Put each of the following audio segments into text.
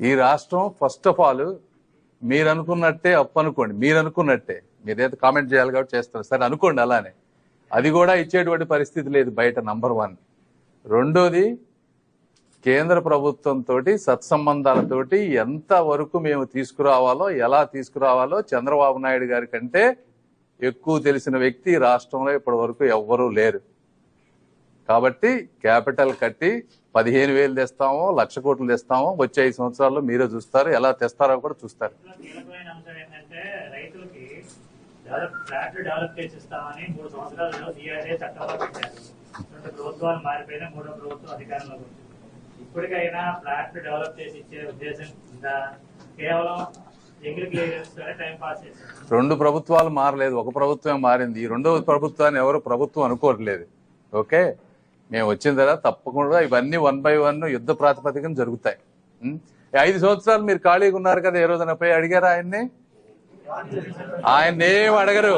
ఈ రాష్ట్రం first of all మీరు అనుకున్నట్టే అప్పు అనుకోండి మీరు అనుకున్నట్టే మీరేదో కామెంట్ చేయాలి కాబట్టి చేస్తారు. సరే అనుకోండి అలానే. అది కూడా ఇచ్చేటువంటి పరిస్థితి లేదు బయట నంబర్ వన్ రెండోది కేంద్ర ప్రభుత్వంతో సత్సంబంధాలతోటి ఎంత వరకు మేము తీసుకురావాలో ఎలా తీసుకురావాలో చంద్రబాబు నాయుడు గారి కంటే ఎక్కువ తెలిసిన వ్యక్తి రాష్ట్రంలో ఇప్పటి వరకు ఎవ్వరూ లేరు. కాబట్టి క్యాపిటల్ కట్టి పదిహేను వేలు తెస్తామో లక్ష కోట్లు తెస్తామో వచ్చే ఐదు సంవత్సరాల్లో మీరే చూస్తారు ఎలా తెస్తారో కూడా చూస్తారు. రెండు ప్రభుత్వాలు ప్రభుత్వం ఇప్పటికైనా ఫ్లాట్ డెవలప్ చేసి ఇచ్చే ఉద్దేశం కేవలం రెండు మారలేదు ఒక ప్రభుత్వమే మారింది. ఈ రెండవ ప్రభుత్వాన్ని ఎవరు ప్రభుత్వం అనుకోవట్లేదు. ఓకే? మేము వచ్చిన తర్వాత తప్పకుండా ఇవన్నీ వన్ బై వన్ యుద్ధ ప్రాతిపదికన జరుగుతాయి. ఐదు సంవత్సరాలు మీరు ఖాళీగా ఉన్నారు కదా ఏ రోజున పోయి అడిగారా ఆయన్ని? ఆయన ఏం అడగరు.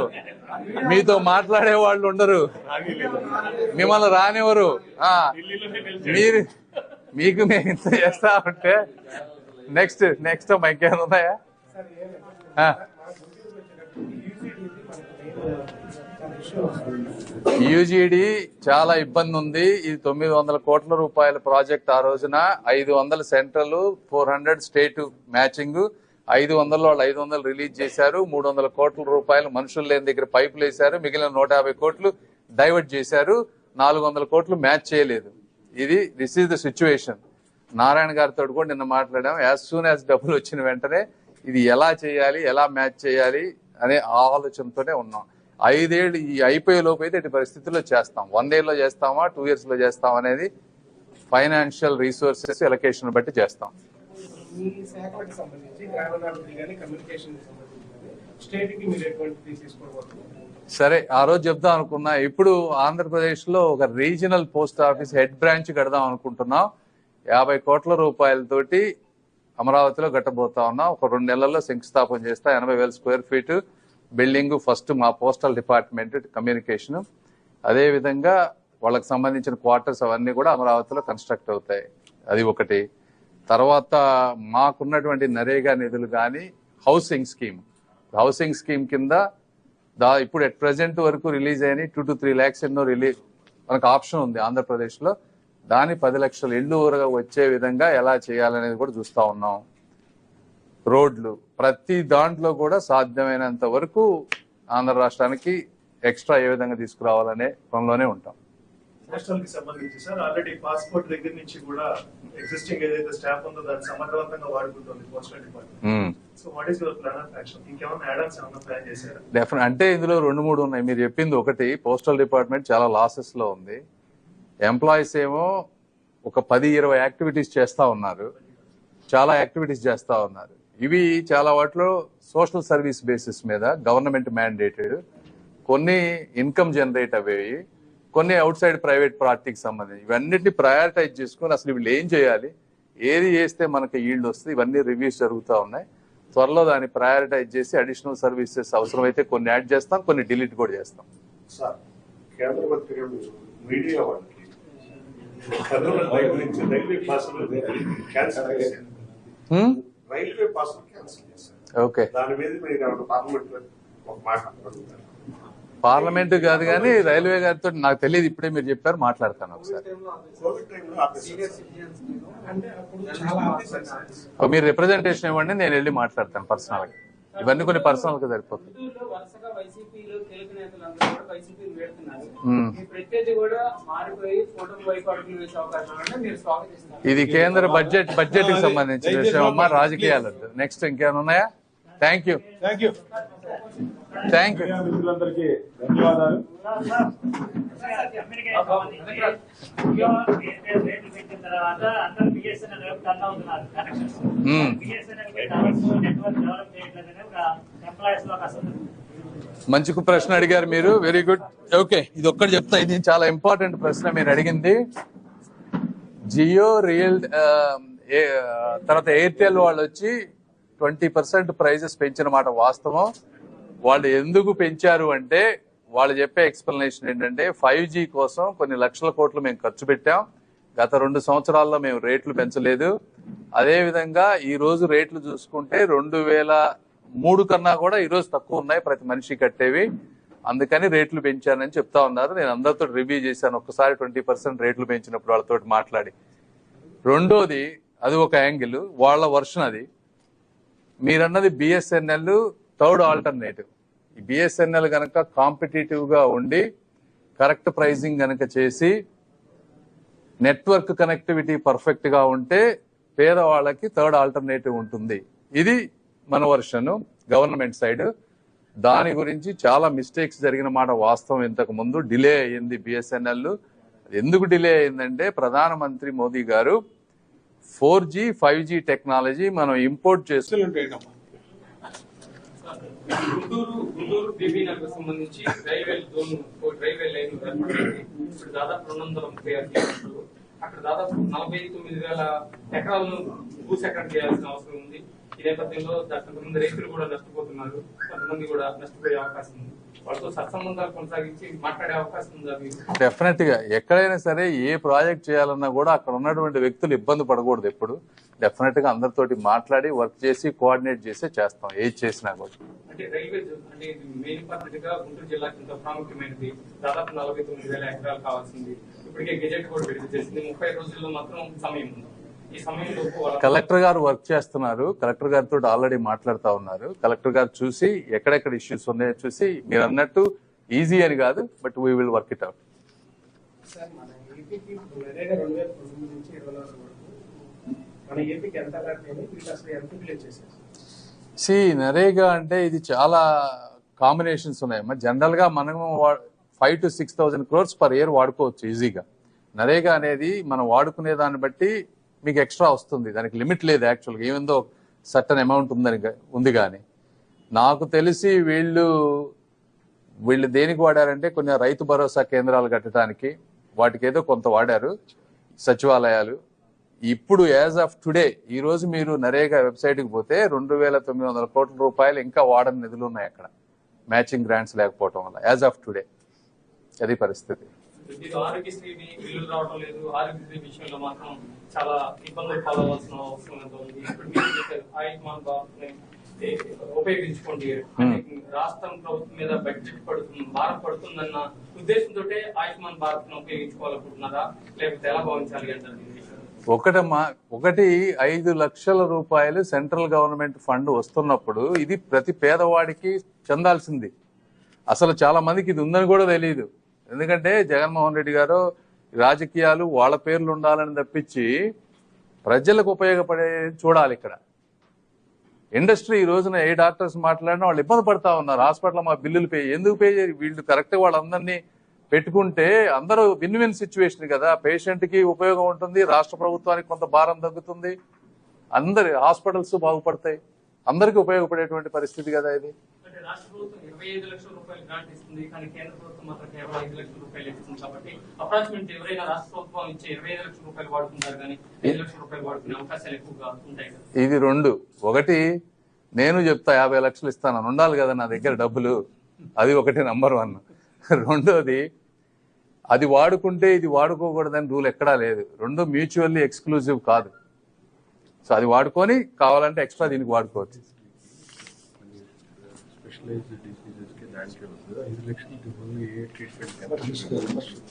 మీతో మాట్లాడే వాళ్ళు ఉండరు. మిమ్మల్ని రానివ్వరు. ఆ, మీరు మీకు మేము ఇంత చేస్తా ఉంటే నెక్స్ట్ నెక్స్ట్ ఇంకేమైనా ఉన్నాయా? యూజీడీ చాలా ఇబ్బంది ఉంది. ఇది తొమ్మిది వందల కోట్ల రూపాయల ప్రాజెక్ట్ ఆ రోజున ఐదు వందల central four hundred state matching ఐదు వందలు వాళ్ళు ఐదు వందలు రిలీజ్ చేశారు. మూడు వందల కోట్ల రూపాయలు మనుషులు లేని దగ్గర పైపులు వేశారు. మిగిలిన నూట యాభై కోట్లు డైవర్ట్ చేశారు. నాలుగు వందల కోట్లు మ్యాచ్ చేయలేదు. ఇది this is the situation Narayana గారితో కూడా నిన్న మాట్లాడాం యాజ్ సూన్ యాజ్ డబ్బులు వచ్చిన వెంటనే ఇది ఎలా చేయాలి ఎలా మ్యాచ్ చేయాలి అనే ఆలోచనతోనే ఉన్నాం. ఐదేళ్ళు ఈ అయిపోయే లోపు అయితే ఇటు పరిస్థితుల్లో చేస్తాం. వన్లో చేస్తామా టూ ఇయర్స్లో చేస్తాం అనేది ఫైనాన్షియల్ రీసోర్సెస్ ఎలకేషన్ బట్టి చేస్తాం. సరే ఆ రోజు చెప్దాం అనుకున్నా. ఇప్పుడు ఆంధ్రప్రదేశ్లో ఒక regional post office head branch కడదాం అనుకుంటున్నాం. యాభై కోట్ల రూపాయలతోటి అమరావతిలో కట్టబోతా ఉన్నాం. ఒక రెండు నెలల్లో శంకుస్థాపన చేస్తా. ఎనభై వేల స్క్వేర్ ఫీట్. బిల్డింగ్ ఫస్ట్ మా పోస్టల్ డిపార్ట్మెంట్ కమ్యూనికేషన్. అదేవిధంగా వాళ్ళకి సంబంధించిన క్వార్టర్స్ అవన్నీ కూడా అమరావతిలో కన్స్ట్రక్ట్ అవుతాయి. అది ఒకటి. తర్వాత మాకున్నటువంటి నరేగా నిధులు కానీ హౌసింగ్ స్కీమ్. హౌసింగ్ స్కీమ్ కింద దా ఇప్పుడు ఎట్ ప్రజెంట్ వరకు రిలీజ్ అయిన టూ టు త్రీ ల్యాక్స్ ఎన్నో రిలీజ్ మనకు ఆప్షన్ ఉంది ఆంధ్రప్రదేశ్లో. దాని పది లక్షల ఇళ్ళు ఊరగా వచ్చే విధంగా ఎలా చేయాలనేది కూడా చూస్తా ఉన్నాం. రోడ్లు. ప్రతి దాంట్లో కూడా సాధ్యమైనంత వరకు ఆంధ్ర రాష్ట్రానికి ఎక్స్ట్రా ఏ విధంగా తీసుకురావాలనే పనిలోనే ఉంటాం. పోస్టల్కి సంబంధించి సార్ ఆల్రెడీ పాస్పోర్ట్ దగ్గర నుంచి కూడా ఎగ్జిస్టింగ్ ఏదైతే స్టాఫ్ ఉందో దాన్ని సమర్థవంతంగా వాడుకుంటుంది postal department. Hmm. So what is your plan of action? ఇంకేమైనా యాడమ్స్ ఏమైనా ప్లాన్ చేశారా? డెఫినెట్ అంటే ఇందులో రెండు మూడు ఉన్నాయి. మీరు చెప్పింది ఒకటి పోస్టల్ డిపార్ట్మెంట్ చాలా లాసెస్లో ఉంది. ఎంప్లాయీస్ ఏమో ఒక పది ఇరవై యాక్టివిటీస్ చేస్తా ఉన్నారు. చాలా యాక్టివిటీస్ చేస్తా ఉన్నారు. ఇవి చాలా వాటిలో సోషల్ సర్వీస్ బేసిస్ మీద గవర్నమెంట్ మ్యాండేటెడ్. కొన్ని ఇన్కమ్ జనరేట్ అయ్యేవి కొన్ని అవుట్ సైడ్ ప్రైవేట్ పార్టీకి సంబంధించి. ఇవన్నిటిని ప్రయారిటైజ్ చేసుకొని అసలు వీళ్ళు ఏం చేయాలి? ఏది చేస్తే మనకి ఈల్డ్ వస్తుంది? ఇవన్నీ రివ్యూస్ జరుగుతూ ఉన్నాయి. త్వరలో దాన్ని ప్రయారిటైజ్ చేసి అడిషనల్ సర్వీసెస్ అవసరమైతే కొన్ని యాడ్ చేస్తాం కొన్ని డిలీట్ కూడా చేస్తాం. సార్ కేంద్ర మీడియా వాళ్ళకి రైల్వే పాసులు క్యాన్సిల్ చేశారు. ఓకే. దాని మీద మీరు పార్లమెంట్ ఒక మాట పార్లమెంట్ కాదు కానీ రైల్వే గారితో నాకు తెలియదు ఇప్పుడే మీరు చెప్పారు మాట్లాడతాను ఒకసారి. మీరు రిప్రజెంటేషన్ ఇవ్వండి నేను వెళ్ళి మాట్లాడతాను పర్సనల్గా. ఇవన్నీ కొన్ని పర్సనల్గా సరిపోతుంది ఇది కేంద్ర బడ్జెట్ బడ్జెట్కి సంబంధించిన విషయం అమ్మా రాజకీయాలు నెక్స్ట్ ఇంకేమైనా ఉన్నాయా? Thank you thank you thank you ధన్యవాదాలు. తర్వాత అందరూ బిఎస్ఎన్ఎల్ వైపు టర్న్ అవుతున్నారు కనెక్షన్స్ బిఎస్ఎన్ఎల్ నెట్వర్క్ డెవలప్ ఒక ఎంప్లాయీస్లో మంచి ప్రశ్న అడిగారు మీరు. వెరీ గుడ్ ఓకే ఇది ఒక్కటి చెప్తా. ఇది చాలా ఇంపార్టెంట్ ప్రశ్న మీరు అడిగింది. జియో రియల్ um, తర్వాత ఎయిర్టెల్ వాళ్ళు వచ్చి ట్వంటీ పర్సెంట్ ప్రైజెస్ పెంచిన మాట వాస్తవం. వాళ్ళు ఎందుకు పెంచారు అంటే వాళ్ళు చెప్పే ఎక్స్ప్లెనేషన్ ఏంటంటే ఫైవ్ జీ కోసం కొన్ని లక్షల కోట్లు మేము ఖర్చు పెట్టాం. గత రెండు సంవత్సరాల్లో మేము రేట్లు పెంచలేదు. అదేవిధంగా ఈ రోజు రేట్లు చూసుకుంటే రెండు వేల మూడు కన్నా కూడా ఈరోజు తక్కువ ఉన్నాయి ప్రతి మనిషి కట్టేవి. అందుకని రేట్లు పెంచానని చెప్తా ఉన్నారు. నేను అందరితో రివ్యూ చేశాను. ఒక్కసారి ట్వంటీ పర్సెంట్ రేట్లు పెంచినప్పుడు వాళ్ళతో మాట్లాడి. రెండోది అది ఒక యాంగిల్ వాళ్ళ వర్షన్ అది. మీరన్నది బిఎస్ఎన్ఎల్ థర్డ్ ఆల్టర్నేటివ్ బిఎస్ఎన్ఎల్ గనక కాంపిటేటివ్గా ఉండి కరెక్ట్ ప్రైజింగ్ గనక చేసి నెట్వర్క్ కనెక్టివిటీ పర్ఫెక్ట్గా ఉంటే పేదవాళ్ళకి థర్డ్ ఆల్టర్నేటివ్ ఉంటుంది. ఇది మన వర్షన్ గవర్నమెంట్ సైడ్ దాని గురించి చాలా మిస్టేక్స్ జరిగిన మాట వాస్తవం ఇంతకు ముందు. డిలే అయ్యింది బిఎస్ఎన్ఎల్ ఎందుకు డిలే అయిందంటే ప్రధానమంత్రి మోదీ గారు four G five G technology మనం ఇంపోర్ట్ చేస్తూ గుంటూరు గుంటూరు బీబీనగర్ సంబంధించి రైల్వే జోన్ ఓ రైల్వే లైన్ ఇప్పుడు దాదాపు రెండు వందల ముప్పై ఆరు కిలోమీటర్లు. అక్కడ దాదాపు నలభై తొమ్మిది వేల ఎకరాలను భూసేకరణ చేయాల్సిన అవసరం ఉంది. ఈ నేపథ్యంలో కొంతమంది రైతులు కూడా నష్టపోతున్నారు. కొంతమంది కూడా నష్టపోయే అవకాశం ఉంది. డెఫినెట్గా. ఎక్కడైనా సరే ఏ ప్రాజెక్ట్ చేయాలన్నా కూడా అక్కడ ఉన్నటువంటి వ్యక్తులు ఇబ్బంది పడకూడదు ఎప్పుడు. డెఫినెట్గా అందరితోటి మాట్లాడి వర్క్ చేసి కోఆర్డినేట్ చేసి చేస్తాం. ఏది చేసినా కూడా. అంటే రైల్వే జోన్ అంటే ఇది మెయిన్ పద్ధతిగా గుంటూరు జిల్లాకి ఎంతో ప్రాముఖ్యమైనది. దాదాపు నలభై తొమ్మిది వేల ఎకరాలు కావాల్సింది. ఇప్పటికే గెజెట్ కూడా విడుదల చేసింది. ముప్పై రోజుల్లో మాత్రం సమయం ఉంది. కలెక్టర్ గారు వర్క్ చేస్తున్నారు. కలెక్టర్ గారితో ఆల్రెడీ మాట్లాడుతా ఉన్నారు. కలెక్టర్ గారు చూసి ఎక్కడెక్కడ ఇష్యూస్ ఉన్నాయో చూసి మీరు అన్నట్టు ఈజీ అని కాదు but we will work it out. C NREGA అంటే ఇది చాలా కాంబినేషన్స్ ఉన్నాయి. మరి జనరల్గా మనం five to six thousand crores per year వాడుకోవచ్చు ఈజీగా. నరేగా అనేది మనం వాడుకునే దాన్ని బట్టి మీకు ఎక్స్ట్రా వస్తుంది. దానికి లిమిట్ లేదు యాక్చువల్గా. ఏమిందో సర్టన్ అమౌంట్ ఉందని ఉంది కానీ నాకు తెలిసి వీళ్ళు వీళ్ళు దేనికి వాడారంటే కొన్ని రైతు భరోసా కేంద్రాలు కట్టడానికి వాటికి ఏదో కొంత వాడారు సచివాలయాలు. ఇప్పుడు యాజ్ ఆఫ్ టుడే ఈ రోజు మీరు నరేగా వెబ్సైట్కి పోతే రెండు వేల తొమ్మిది వందల కోట్ల రూపాయలు ఇంకా వాడని నిధులు ఉన్నాయి అక్కడ. మ్యాచింగ్ గ్రాంట్స్ లేకపోవటం వల్ల. As of today. అది పరిస్థితి. మీరు ఆరోగ్యశ్రీని బిల్లులు రావడం లేదు ఆరోగ్యశ్రీ విషయంలో మాత్రం చాలా ఇబ్బందులు పాలవలసిన అవసరం ఉంది ఇప్పుడు మీరు చెప్పారు ఆయుష్మాన్ భారత్ని ఏ- ఉపయోగించుకోండి. రాష్ట్రం ప్రభుత్వం మీద బడ్జెట్ పడుతుంది భారం పడుతుందన్న ఉద్దేశంతో ఆయుష్మాన్ భారత్ను ఉపయోగించుకోవాలనుకుంటున్నారా? లేకపోతే ఎలా భావించాలి అంటారు? ఒకటమ్మా ఒకటి ఐదు లక్షల రూపాయలు సెంట్రల్ గవర్నమెంట్ ఫండ్ వస్తున్నప్పుడు ఇది ప్రతి పేదవాడికి చెందాల్సింది. అసలు చాలా మందికి ఇది ఉందని కూడా తెలియదు ఎందుకంటే జగన్మోహన్ రెడ్డి గారు రాజకీయాలు వాళ్ళ పేర్లు ఉండాలని తప్పించి ప్రజలకు ఉపయోగపడే చూడాలి ఇక్కడ. ఇండస్ట్రీ ఈ రోజున ఏ డాక్టర్స్ మాట్లాడినా వాళ్ళు ఇబ్బంది పడతా ఉన్నారు. హాస్పిటల్ మా బిల్లులు పే ఎందుకు పే చేయరు వీళ్ళు కరెక్ట్ వాళ్ళందరినీ పెట్టుకుంటే అందరూ విన్ విన్ సిచ్యువేషన్ కదా. పేషెంట్కి ఉపయోగం ఉంటుంది రాష్ట్ర ప్రభుత్వానికి కొంత భారం తగ్గుతుంది. అందరి హాస్పిటల్స్ బాగుపడతాయి. అందరికీ ఉపయోగపడేటువంటి పరిస్థితి కదా ఇది. రాష్ట్ర ప్రభుత్వం ఇరవై ఐదు లక్షల రూపాయలు గ్రాంట్ ఇస్తుంది కానీ కేంద్ర ప్రభుత్వం మాత్రం కేవలం ఐదు లక్షల రూపాయలు ఇస్తుంది కాబట్టి అప్రాక్సిమేట్ ఎవరైనా రాష్ట్ర ప్రభుత్వం ఇచ్చే ఇరవై ఐదు లక్షల రూపాయలు వాడుకుంటారు కానీ ఐదు లక్షల రూపాయలు వాడుకునే అవకాశాలు ఎక్కువగా ఉంటాయి ఇది రెండు. ఒకటి నేను చెప్తా యాభై లక్షలు ఇస్తాను ఉండాలి కదా నా దగ్గర డబ్బులు. అది ఒకటి నంబర్ వన్ రెండోది అది వాడుకుంటే ఇది వాడుకోకూడదని రూల్ ఎక్కడా లేదు. రెండు మ్యూచువల్లీ ఎక్స్క్లూజివ్ కాదు. సో అది వాడుకొని కావాలంటే ఎక్స్ట్రా దీనికి వాడుకోవచ్చు. స్పెషలైజ్డ్ డిసీజెస్కి దానికి ఐదు లక్షలు ఏ ట్రీట్మెంట్